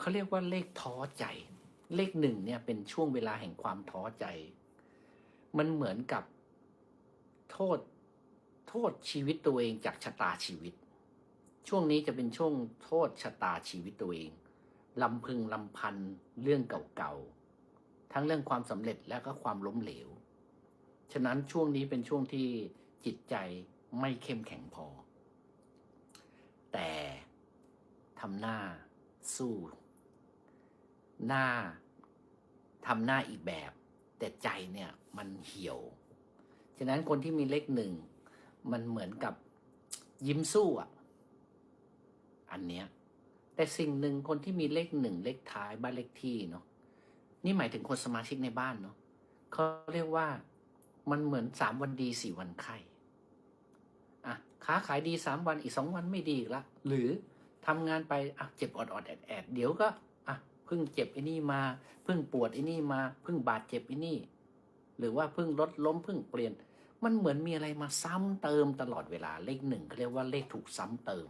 เขาเรียกว่าเลขท้อใจ เลขหนึ่งเนี่ยเป็นช่วงเวลาแห่งความท้อใจ มันเหมือนกับโทษโทษชีวิตตัวเองจากชะตาชีวิต ช่วงนี้จะเป็นช่วงโทษชะตาชีวิตตัวเองลำพึงลำพันเรื่องเก่าๆ ทั้งเรื่องความสำเร็จและก็ความล้มเหลว ฉะนั้นช่วงนี้เป็นช่วงที่จิตใจไม่เข้มแข็งพอ แต่ทำหน้าสู้ หน้าทำหน้าอีกแบบ แต่ใจเนี่ยมันเหี่ยว ฉะนั้นคนที่มีเลขหนึ่ง มันเหมือนกับยิ้มสู้อะ อันเนี้ยแต่สิ่งหนึ่งคนที่มีเลขหนึ่งเลขท้ายบ้านเลขที่เนาะนี่หมายถึงคนสมาชิกในบ้านเนาะเขาเรียกว่ามันเหมือนสามวันดีสี่วันไข้อะค้าขายดีสามวันอีกสองวันไม่ดีอีกละหรือทำงานไปอะเจ็บอดอดแอดแอดเดี๋ยวก็ พิ่งเจ็บไอ้นี่มาเพิ่งปวดไอ้นี่มาเพิ่งบาดเจ็บไอ้นี่ หรือว่าเพิ่งลดล้มเพิ่งเปลี่ยน มันเหมือนมีอะไรมาซ้ำเติมตลอดเวลาเลขหนึ่งเขาเรียกว่าเลขถูกซ้ำเติม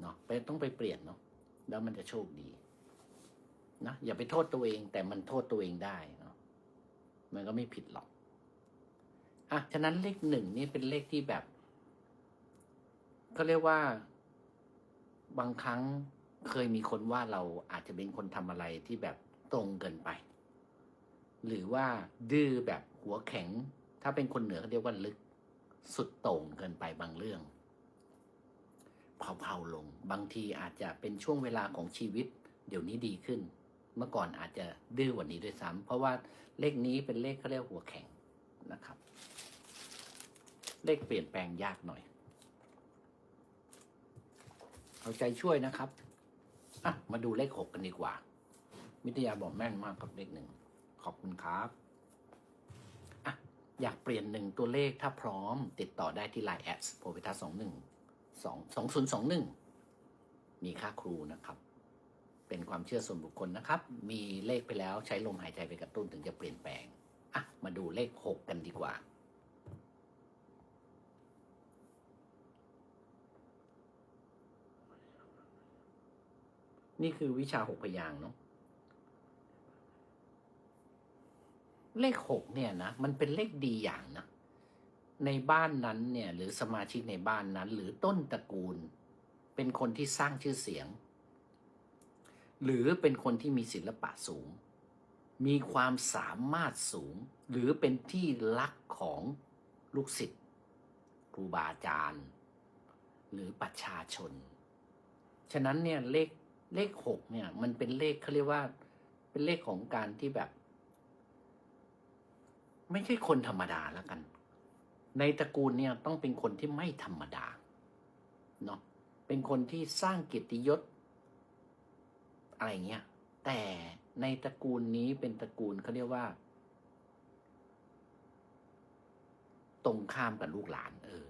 เนาะไปต้องไปเปลี่ยนเนาะแล้วมันจะโชคดีนะอย่าไปโทษตัวเองแต่มันโทษตัวเองได้เนาะมันก็ไม่ผิดหรอกอะฉะนั้นเลขหนึ่งนี่เป็นเลขที่แบบเขาเรียกว่าบางครั้ง เคยมีคนว่าเราอาจจะเป็นคนทำอะไรที่แบบตรงเกินไป หรือว่าดื้อแบบหัวแข็ง ถ้าเป็นคนเหนือเขาเรียกว่าลึก สุดโต่งเกินไปบางเรื่องเผาๆลง บางทีอาจจะเป็นช่วงเวลาของชีวิต เดี๋ยวนี้ดีขึ้น เมื่อก่อนอาจจะดื้อกว่านี้ด้วยซ้ำเพราะว่าเลขนี้เป็นเลขเขาเรียกหัวแข็งนะครับ เลขเปลี่ยนแปลงยากหน่อย เอาใจช่วยนะครับ อะมาดูเลขหกกันดีกว่า วิทยาบอกแม่นมากกับเลขหนึ่ง ขอบคุณครับอะอยากเปลี่ยนหนึ่งตัวเลขถ้าพร้อม ติดต่อได้ที่ Line แอดโพวิทัสสองหนึ่งสองสองศูนย์สองหนึ่งมีค่าครูนะครับ เป็นความเชื่อส่วนบุคคลนะครับ มีเลขไปแล้วใช้ลมหายใจไปกระตุ้นถึงจะเปลี่ยนแปลงอะมาดูเลขหกกันดีกว่า นี่คือวิชาหกพยางค์เนาะเลขหกเนี่ยนะมันเป็นเลขดีอย่างนะในบ้านนั้นเนี่ยหรือสมาชิกในบ้านนั้น หรือต้นตระกูล เป็นคนที่สร้างชื่อเสียง หรือเป็นคนที่มีศิลปะสูง มีความสามารถสูง หรือเป็นที่รักของลูกศิษย์ครูบาอาจารย์ หรือประชาชน ฉะนั้นเนี่ยเลข เลขหกเนี่ย มันเป็นเลขเขาเรียกว่า เป็นเลขของการที่แบบ ไม่ใช่คนธรรมดาแล้วกัน ในตระกูลเนี่ยต้องเป็นคนที่ไม่ธรรมดาเนาะเป็นคนที่สร้างเกียรติยศอะไรเงี้ยแต่ในตระกูลนี้เป็นตระกูลเขาเรียกว่า ตรงข้ามกับลูกหลาน เออ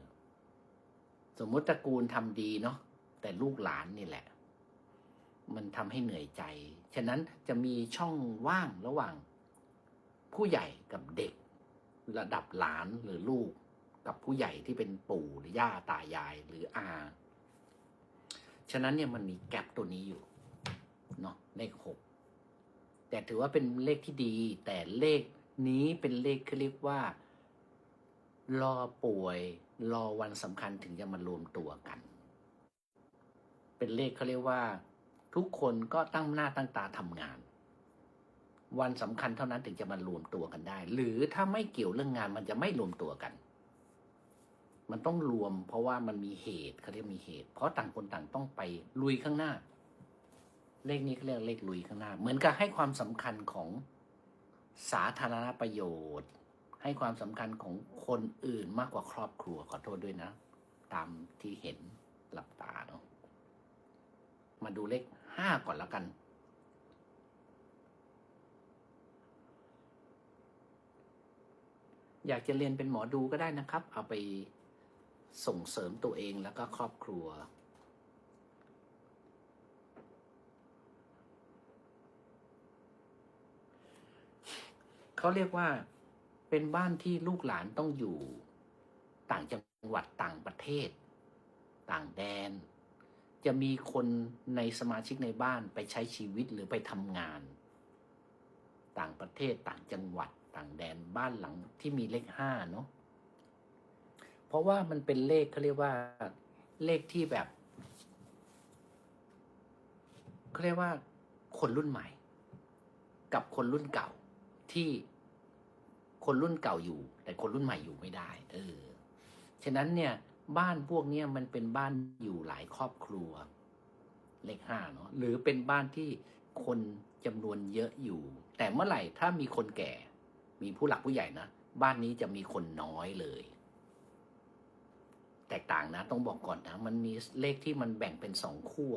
สมมติตระกูลทำดีเนาะแต่ลูกหลานนี่แหละ มันทำให้เหนื่อยใจ ฉะนั้นจะมีช่องว่างระหว่าง ผู้ใหญ่กับเด็ก ระดับหลานหรือลูก กับผู้ใหญ่ที่เป็นปู่หรือย่าตายายหรืออา ฉะนั้นเนี่ยมันมีแกลบตัวนี้อยู่เนาะเลขหกแต่ถือว่าเป็นเลขที่ดี แต่เลขนี้เป็นเลขเขาเรียกว่า รอป่วย รอวันสำคัญถึงจะมารวมตัวกัน เป็นเลขเขาเรียกว่า ทุกคนก็ตั้งหน้าตั้งตาทำงาน วันสำคัญเท่านั้นถึงจะมารวมตัวกันได้ หรือถ้าไม่เกี่ยวเรื่องงานมันจะไม่รวมตัวกัน มันต้องรวม เพราะว่ามันมีเหตุเขาเรียกมีเหตุ เพราะต่างคนต่างต้องไปลุยข้างหน้า เลขนี้เขาเรียกเลขลุยข้างหน้า เหมือนกับให้ความสำคัญของสาธารณประโยชน์ ให้ความสำคัญของคนอื่นมากกว่าครอบครัวขอโทษด้วยนะ ตามที่เห็นหลับตาเนาะ มาดูเลขห้าก่อนแล้วกัน อยากจะเรียนเป็นหมอดูก็ได้นะครับ เอาไปส่งเสริมตัวเองแล้วก็ครอบครัว เขาเรียกว่าเป็นบ้านที่ลูกหลานต้องอยู่ ต่างจังหวัดต่างประเทศ ต่างแดน จะมีคนในสมาชิกในบ้านไปใช้ชีวิตหรือไปทำงาน ต่างประเทศต่างจังหวัดต่างแดนบ้านหลังที่มีเลขห้าเนาะเพราะว่ามันเป็นเลขเขาเรียกว่าเลขที่แบบเขาเรียกว่าคนรุ่นใหม่ กับคนรุ่นเก่าที่คนรุ่นเก่าอยู่ แต่คนรุ่นใหม่อยู่ไม่ได้ เออ ฉะนั้นเนี่ย บ้านพวกเนี้ยมันเป็นบ้านอยู่หลายครอบครัว เลขห้าเนาะหรือเป็นบ้านที่คนจำนวนเยอะอยู่ แต่เมื่อไหร่ถ้ามีคนแก่ มีผู้หลักผู้ใหญ่นะ บ้านนี้จะมีคนน้อยเลย แตกต่างนะต้องบอกก่อนนะ มันมีเลขที่มันแบ่งเป็นสองขั้ว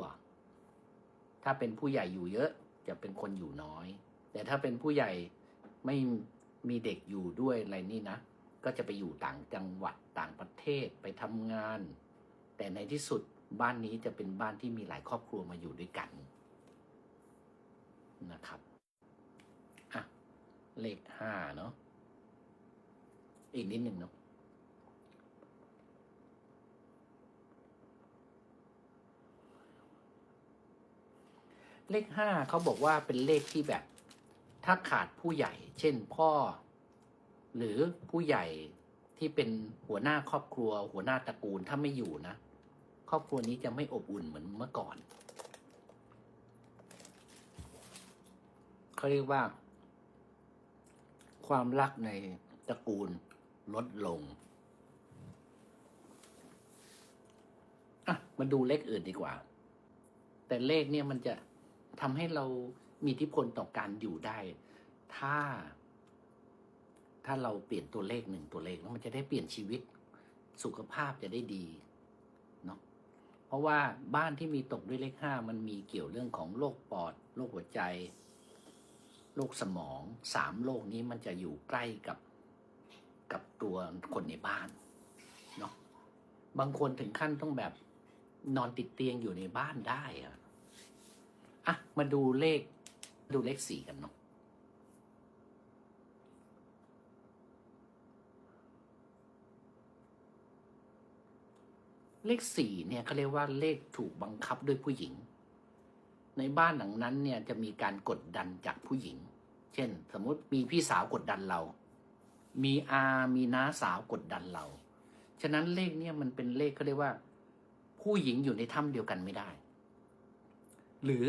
ถ้าเป็นผู้ใหญ่อยู่เยอะ จะเป็นคนอยู่น้อย แต่ถ้าเป็นผู้ใหญ่ไม่มีเด็กอยู่ด้วยอะไรนี่นะ ก็จะไปอยู่ต่างจังหวัดต่างประเทศไปทำงาน แต่ในที่สุดบ้านนี้จะเป็นบ้านที่มีหลายครอบครัวมาอยู่ด้วยกันนะครับอะเลขห้าเนาะอีกนิดหนึ่งเนาะเลขห้าเขาบอกว่าเป็นเลขที่แบบ ถ้าขาดผู้ใหญ่ เช่นพ่อ หรือผู้ใหญ่ที่เป็นหัวหน้าครอบครัว หัวหน้าตระกูลถ้าไม่อยู่นะ ครอบครัวนี้จะไม่อบอุ่นเหมือนเมื่อก่อนเขาเรียกว่า ความรักในตระกูลลดลงอะมาดูเลขอื่นดีกว่า แต่เลขเนี่ยมันจะทำให้เรามีอิทธิพลต่อการอยู่ได้ ถ้า ถ้าเราเปลี่ยนตัวเลขหนึ่งตัวเลขแล้วมันจะได้เปลี่ยนชีวิตสุขภาพจะได้ดีเนาะเพราะว่าบ้านที่มีตกด้วยเลขห้ามันมีเกี่ยวเรื่องของโรคปอดโรคหัวใจโรคสมองสามโรคนี้มันจะอยู่ใกล้กับกับตัวคนในบ้านเนาะบางคนถึงขั้นต้องแบบนอนติดเตียงอยู่ในบ้านได้อะอะมาดูเลขดูเลขสี่กันเนาะ เลขสี่เนี่ยเขาเรียกว่าเลขถูกบังคับด้วยผู้หญิง ในบ้านหลังนั้นเนี่ยจะมีการกดดันจากผู้หญิง เช่น สมมติมีพี่สาวกดดันเรา มีอามีน้าสาวกดดันเรา ฉะนั้นเลขเนี่ยมันเป็นเลขเขาเรียกว่า ผู้หญิงอยู่ในถ้ำเดียวกันไม่ได้ หรือ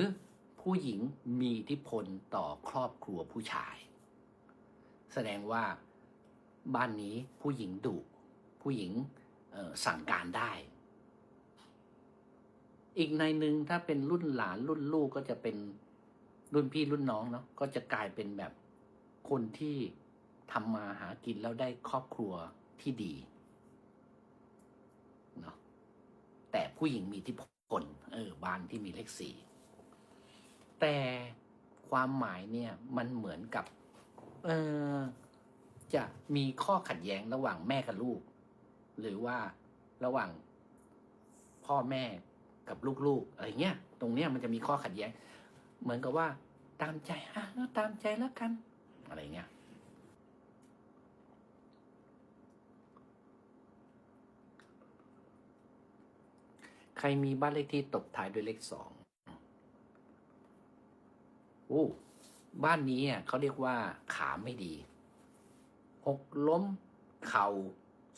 ผู้หญิงมีอิทธิพลต่อครอบครัวผู้ชาย แสดงว่าบ้านนี้ผู้หญิงดุผู้หญิงสั่งการได้ อีกในหนึ่งถ้าเป็นรุ่นหลานรุ่นลูกก็จะเป็นรุ่นพี่รุ่นน้องเนาะก็จะกลายเป็นแบบคนที่ทำมาหากินแล้วได้ครอบครัวที่ดีเนาะแต่ผู้หญิงมีทธิพลเออบ้านที่มีเลขสี่แต่ความหมายเนี่ยมันเหมือนกับ เออจะมีข้อขัดแย้งระหว่างแม่กับลูก หรือว่าระหว่างพ่อแม่ กับลูกๆอะไรเงี้ยตรงเนี้ยมันจะมีข้อขัดแย้ง เหมือนกับว่าตามใจฮะแล้วตามใจแล้วกัน อะไรเงี้ยใครมีบ้านเลขที่ตกท้ายด้วยเลขสองโอ้บ้านนี้อะเขาเรียกว่าขาไม่ดี หกล้ม เข่า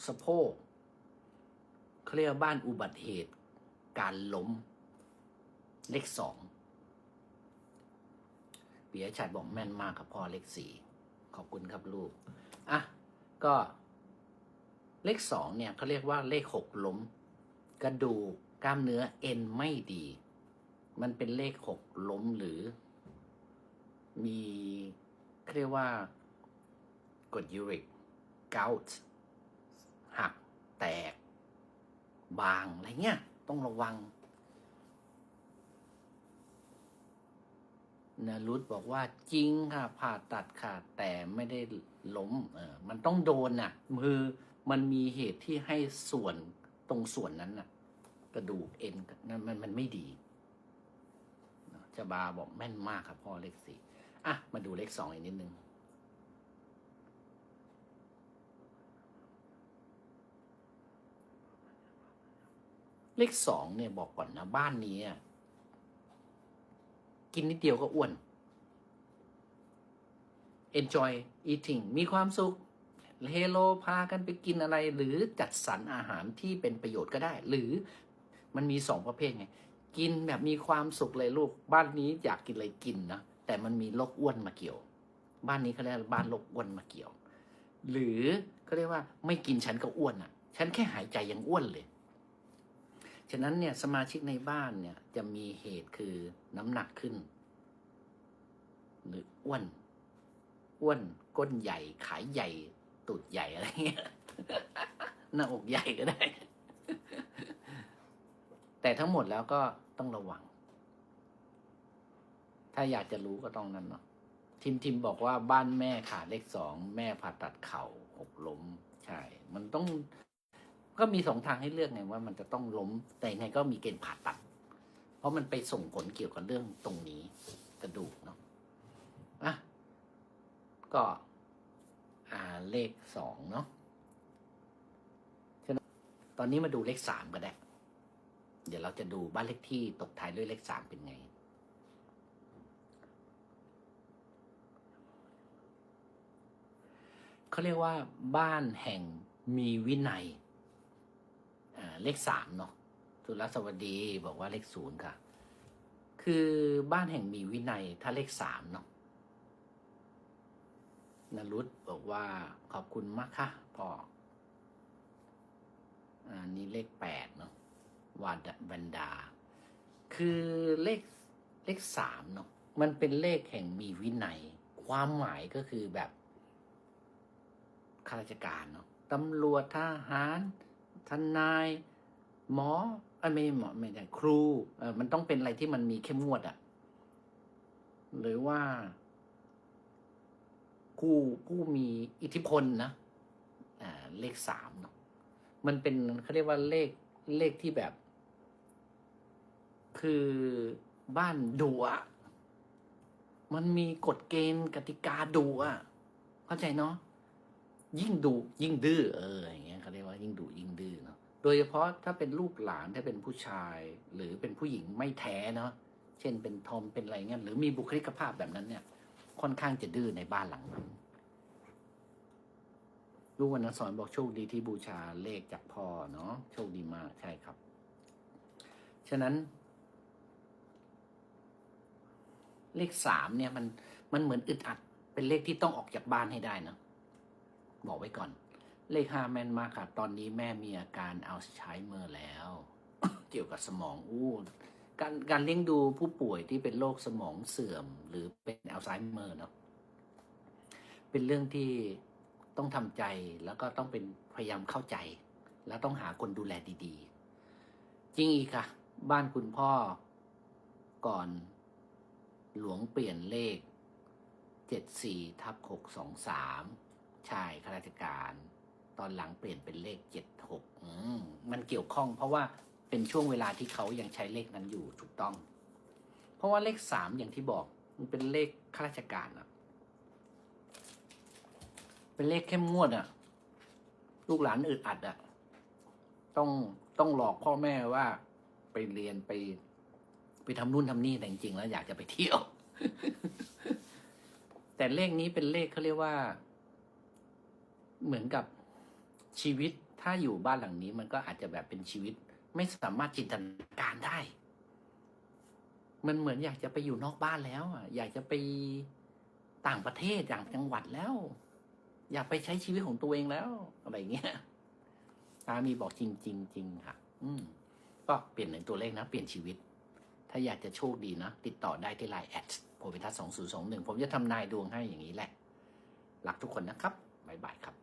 สะโพกเขาเรียกว่าบ้านอุบัติเหตุ การล้ม เลขสองปียชัดบอกแม่นมากครับพ่อเลขสี่ขอบคุณครับลูกอะก็เลขสองเนี่ยเขาเรียกว่าเลขหกล้ม กระดูกกล้ามเนื้อเอ็นไม่ดี มันเป็นเลขหกล้มหรือ มีเรียกว่ากดยูริกเกาต์หัก แตก บาง อะไรเงี้ย ต้องระวังนารุตบอกว่าจริงค่ะผ่าตัดค่ะแต่ไม่ได้ล้มเออมันต้องโดนน่ะมือมันมีเหตุที่ให้ส่วนตรงส่วนนั้นน่ะ กระดูกเอ็นนั้นมันมันไม่ดีจะบาบอกแม่นมากครับพ่อเลขสี่อะ มาดูเลขสองอีกนิดนึง อ เลขสองเนี่ยบอกก่อนนะบ้านนี้กินนิดเดียวก็อ้วน enjoy eating มีความสุขเฮโลพากันไปกินอะไร หรือจัดสรรอาหารที่เป็นประโยชน์ก็ได้ หรือมันมีสองประเภทไง กินแบบมีความสุขเลยลูก บ้านนี้อยากกินอะไรกินนะ แต่มันมีโรคอ้วนมาเกี่ยว บ้านนี้เขาเรียกว่าบ้านโรคอ้วนมาเกี่ยว หรือเขาเรียกว่าไม่กินฉันก็อ้วนอะ ฉันแค่หายใจยังอ้วนเลย ฉะนั้นเนี่ยสมาชิกในบ้านเนี่ยจะมีเหตุคือน้ำหนักขึ้น หรืออ้วน อ้วนก้นใหญ่ ขายใหญ่ ตูดใหญ่อะไรเงี้ยหน้าอกใหญ่ก็ได้ แต่ทั้งหมดแล้วก็ต้องระวัง ถ้าอยากจะรู้ก็ต้องนั่นเนาะทิมทิมบอกว่าบ้านแม่ขาเลขสอง แม่ผ่าตัดเข่าหกล้ม ใช่ มันต้อง ก็มีสองทางให้เลือกไงว่ามันจะต้องล้มแต่ยังไงก็มีเกณฑ์ผ่าตัด เพราะมันไปส่งผลเกี่ยวกับเรื่องตรงนี้กระดูกเนาะอะก็อ่าเลขสองเนาะฉะนั้นตอนนี้มาดูเลขสามก็ได้ เดี๋ยวเราจะดูบ้านเลขที่ตกท้ายด้วยเลขสามเป็นไงเขาเรียกว่าบ้านแห่งมีวินัย เลขสามเนาะสุรสวัสดีบอกว่าเลขศูนย์ค่ะ คือบ้านแห่งมีวินัยถ้าเลขสามเนาะนรุตบอกว่าขอบคุณมากค่ะพ่ออันนี้เลขแปดเนาะวาดบันดา คือเลขเลขสามเนาะมันเป็นเลขแห่งมีวินัย ความหมายก็คือแบบข้าราชการเนาะตำรวจทหาร ทนาย หมอเอ้ไม่หมอไม่ใช่ครูเออมันต้องเป็นอะไรที่มันมีเข้มงวดอะหรือว่าผู้ผู้มีอิทธิพลนะอ่าเลขสามเนาะมันเป็นเขาเรียกว่าเลขเลขที่แบบ คือบ้านดุอะมันมีกฎเกณฑ์กติกาดุอะเข้าใจเนาะ ยิ่งดุยิ่งดื้อเอออย่างเงี้ยเขาเรียกว่ายิ่งดุยิ่งดื้อเนาะโดยเฉพาะถ้าเป็นลูกหลานถ้าเป็นผู้ชาย หรือเป็นผู้หญิงไม่แท้เนาะเช่นเป็นทอมเป็นอะไรเงี้ยหรือมีบุคลิกภาพแบบนั้นเนี่ย ค่อนข้างจะดื้อในบ้านหลังนั้นลูกวรรณสอนบอกโชคดีที่บูชาเลขจากพ่อเนาะโชคดีมากใช่ครับ ฉะนั้น เลขสามเนี่ยมันมันเหมือนอึดอัด เป็นเลขที่ต้องออกจากบ้านให้ได้นะ บอกไว้ก่อน เลขห้าแม่นมากค่ะ ตอนนี้แม่มีอาการอัลไซเมอร์แล้ว เกี่ยวกับสมองอู้การการเลี้ยงดูผู้ป่วยที่เป็นโรคสมองเสื่อมหรือเป็นอัลไซเมอร์เนาะเป็นเรื่องที่ต้องทำใจแล้วก็ต้องเป็นพยายามเข้าใจ แล้วต้องหาคนดูแลดีๆ จริงอีกค่ะ บ้านคุณพ่อก่อนหลวงเปลี่ยนเลขเจ็ดสี่ทับหกสองสาม ชายข้าราชการ ตอนหลังเปลี่ยนเป็นเลขเจ็ดหกมันเกี่ยวข้องเพราะว่าเป็นช่วงเวลาที่เขายังใช้เลขนั้นอยู่ถูกต้อง เพราะว่าเลขสามอย่างที่บอกมันเป็นเลขข้าราชการอะเป็นเลขเข้มงวดอะลูกหลานอึดอัดอะต้องต้องหลอกพ่อแม่ว่าไปเรียนไป ไปทำนู่นทำนี่แต่จริงๆแล้วอยากจะไปเที่ยว แต่เลขนี้เป็นเลขเขาเรียกว่า เหมือนกับชีวิตถ้าอยู่บ้านหลังนี้ มันก็อาจจะแบบเป็นชีวิต ไม่สามารถจินตนาการได้ มันเหมือนอยากจะไปอยู่นอกบ้านแล้วอะอยากจะไปต่างประเทศต่างจังหวัดแล้ว อยากไปใช้ชีวิตของตัวเองแล้วอะไรเงี้ยตามีบอกจริงจริงจริงค่ะ อืม ก็เปลี่ยนหนึ่งตัวเลขนะ เปลี่ยนชีวิต ถ้าอยากจะโชคดีนะ ติดต่อได้ที่ไลน์แอดโพพิทัศน์สองศูนย์สองหนึ่งผมจะทำนายดวงให้อย่างนี้แหละ รักทุกคนนะครับ บ๊ายบายครับ